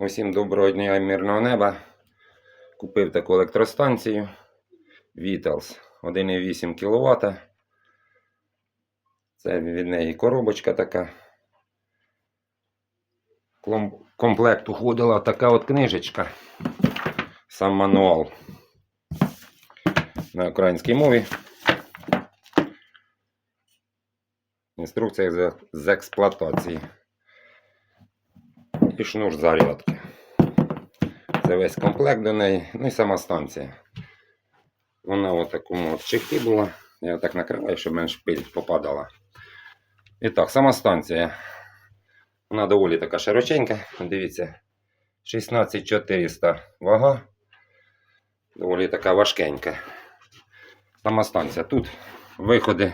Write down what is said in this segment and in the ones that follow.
Усім доброго дня і мирного неба. Купив таку електростанцію Vitals 1,8 кВт. Це від неї коробочка така. Комплект уходила така от книжечка. Сам мануал на українській мові. Інструкція з експлуатації. І шнур зарядки. Це весь комплект до неї, ну і сама станція. Вона в такому от чехлі була. Я так накриваю, щоб менш пиль попадала. І так, сама станція. Вона доволі така широченька. Дивіться, 16400 вага. Доволі така важкенька. Сама станція. Тут виходи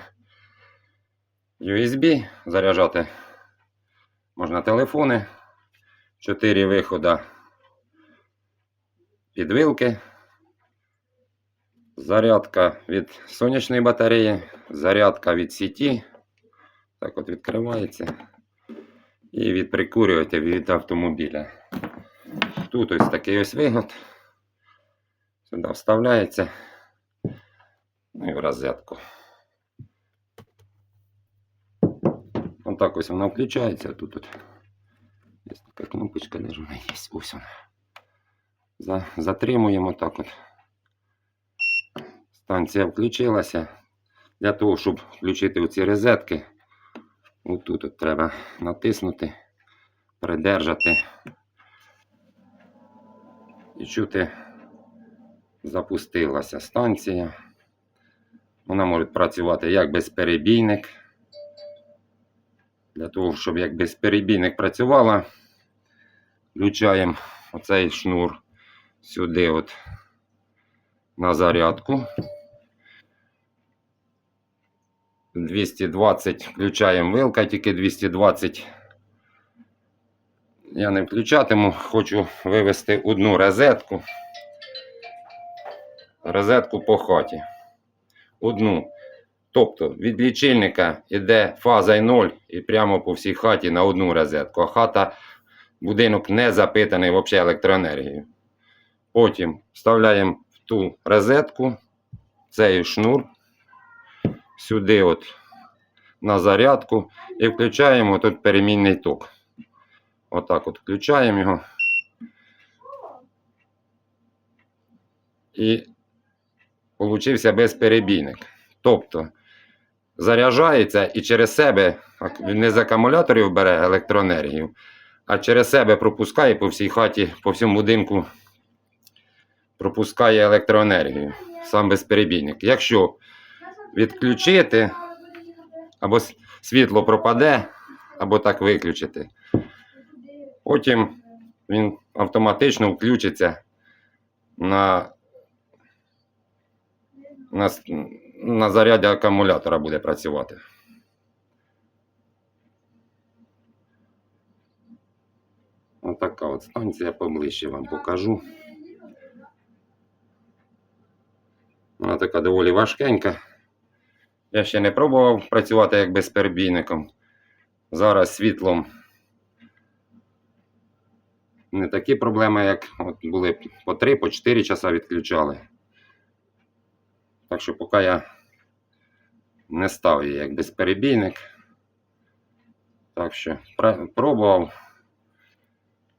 USB, заряджати можна телефони. Чотири виходи під вилки. Зарядка від сонячної батареї, зарядка від сіті. Так от відкривається. І від прикурювателя від автомобіля. Тут ось такий ось вигод. Сюди вставляється. Ну і в розетку. Отак ось вона включається. Тут от. Є така кнопочка, вона є. Ось вона. За, затримуємо так от. Станція включилася. Для того, щоб включити оці розетки, отут от треба натиснути, придержати і чути, запустилася станція. Вона може працювати як безперебійник. Для того, щоб як безперебійник працювала, включаємо оцей шнур сюди от на зарядку. 220 включаємо вилка, тільки 220. Я не включатиму, хочу вивести одну розетку. Розетку по хаті. Одну. Тобто від лічильника йде фаза 0 і прямо по всій хаті на одну розетку. А хата, будинок не запитаний взагалі електроенергією. Потім вставляємо в ту розетку цей шнур сюди от на зарядку і включаємо тут перемінний ток. Отак от включаємо його. І получився безперебійник. Тобто заряджається і через себе не з акумуляторів бере електроенергію, а через себе пропускає по всій хаті, по всьому будинку пропускає електроенергію. Сам безперебійник. Якщо відключити, або світло пропаде, або так виключити, потім він автоматично включиться на, на, на заряді акумулятора буде працювати. Отака от станція поближче вам покажу. Вона така доволі важкенька. Я ще не пробував працювати як безперебійником. Зараз світлом не такі проблеми, як от були по 3, по 4 часа відключали. Так що поки я не став її як безперебійник. Так що пробував.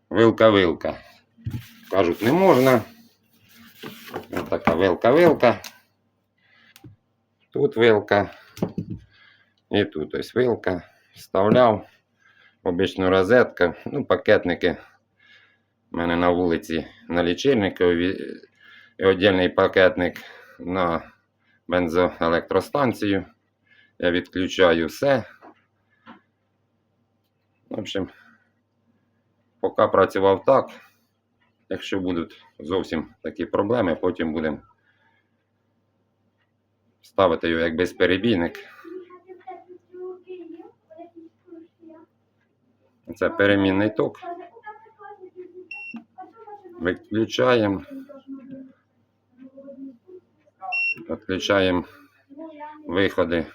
Вилка-вилка. Кажуть, не можна. Ось така вилка-вилка. Тут вилка. І тут ось вилка. Вставляв. Обичну розетку. Ну, пакетники. У мене на вулиці на лічильнику і віддільний пакетник на бензоелектростанцію. Я відключаю все. В общем, поки працював так. Якщо будуть зовсім такі проблеми, потім будемо ставити його як безперебійник. Це перемінний ток. Виключаємо. Відключаємо виходи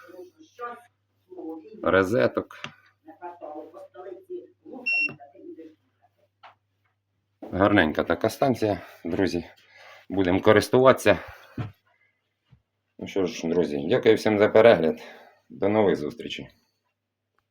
розеток. Гарненька така станція, друзі. Будемо користуватися. Ну що ж, друзі, дякую всім за перегляд. До нових зустрічей.